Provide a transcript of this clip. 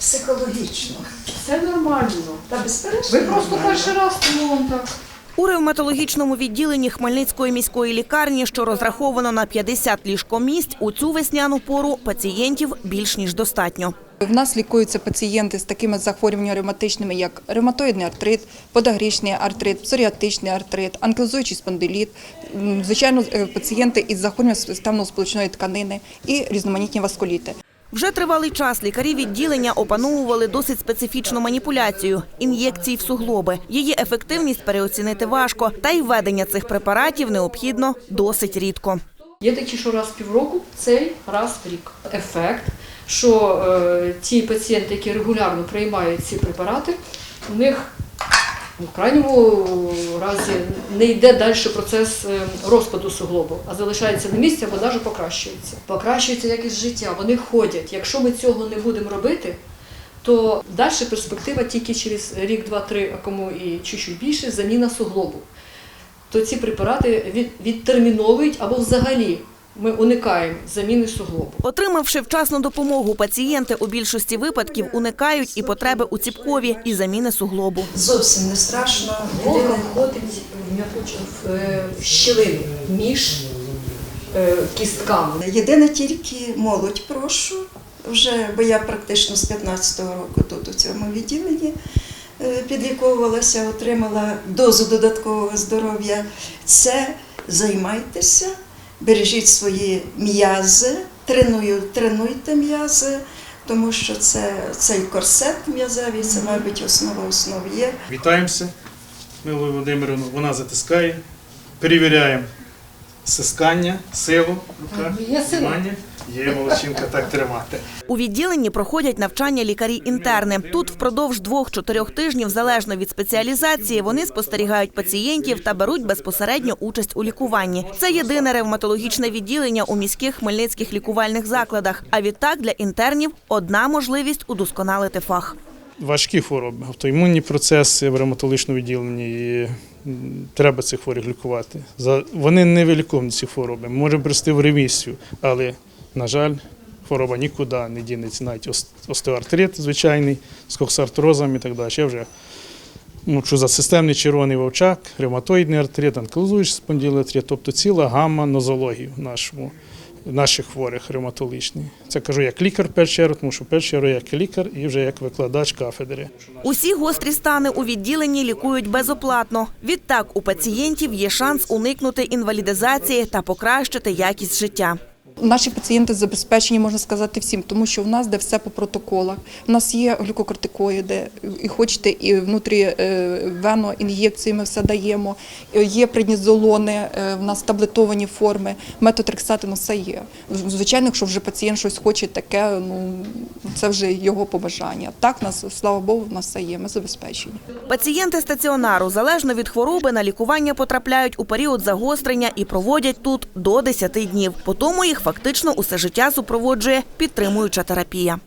психологічно. Все нормально. Та безперечно. Ви просто нормально. перший раз тому вам так. У ревматологічному відділенні Хмельницької міської лікарні, що розраховано на 50 ліжкомісць, у цю весняну пору пацієнтів більш ніж достатньо. В нас лікуються пацієнти з такими захворюваннями ревматичними, як ревматоїдний артрит, подагрічний артрит, псоріатичний артрит, анкилозуючий спондиліт, звичайно, е, пацієнти із захворюванням системно-сполучної тканини і різноманітні васкуліти. Вже тривалий час лікарі відділення опановували досить специфічну маніпуляцію – ін'єкції в суглоби. Її ефективність переоцінити важко, та й введення цих препаратів необхідно досить рідко. Є такі, що раз в півроку, цей раз в рік. Ефект, що е, ті пацієнти, які регулярно приймають ці препарати, у них в крайньому разі не йде далі процес е, розпаду суглобу, а залишається на місці або навіть покращується. Покращується якість життя, вони ходять. Якщо ми цього не будемо робити, то далі перспектива тільки через рік, два, три, а кому і чуть-чуть більше, заміна суглобу то ці препарати від, відтерміновують або взагалі ми уникаємо заміни суглобу. Отримавши вчасну допомогу, пацієнти у більшості випадків уникають і потреби у ціпкові, і заміни суглобу. Зовсім не страшно. Єдине, входить в в, е, щілину між е, кістками. єдине тільки молодь прошу, вже, бо я практично з 15-го року тут у цьому відділенні е, підліковувалася, отримала дозу додаткового здоров'я. Це займайтеся, бережіть свої м'язи, треную, тренуйте м'язи, тому що це цей корсет м'язевий, це, мабуть, основа основ є. Вітаємося, Милою Володимирівну. Вона затискає. Перевіряємо стискання, силу рука, тримання. Є молодчинка так тримати. У відділенні проходять навчання лікарі-інтерни. Тут впродовж двох-чотирьох тижнів, залежно від спеціалізації, вони спостерігають пацієнтів та беруть безпосередньо участь у лікуванні. Це єдине ревматологічне відділення у міських хмельницьких лікувальних закладах. А відтак для інтернів одна можливість удосконалити фах. Важкі хвороби, автоімунні процеси в ревматологічному відділенні. І треба цих хворих лікувати. Вони не виліковні, ці хвороби. Можемо привести в ремісію, але, на жаль, хвороба нікуди не дінеться. Навіть ос- остеоартрит звичайний, з коксартрозом і так далі. Я вже мовчу за системний червоний вовчак, ревматоїдний артрит, анкилозуючий спондилоартрит, тобто ціла гамма нозології в нашому. Наших хворих ревматологічних. Це кажу як лікар чергу, тому що я як лікар і вже як викладач кафедри. Усі гострі стани у відділенні лікують безоплатно. Відтак у пацієнтів є шанс уникнути інвалідизації та покращити якість життя. Наші пацієнти забезпечені, можна сказати, всім, тому що в нас де все по протоколах. У нас є глюкокортикоїди, і хочете, і внутрі е, вено ін'єкції ми все даємо. Е, Є преднізолони, е, в нас таблетовані форми, метотрексатину, все є. Звичайно, якщо вже пацієнт щось хоче таке, ну це вже його побажання. Так, нас, слава Богу, в нас все є, ми забезпечені. Пацієнти стаціонару залежно від хвороби на лікування потрапляють у період загострення і проводять тут до 10 днів. По тому їх фактично усе життя супроводжує підтримуюча терапія.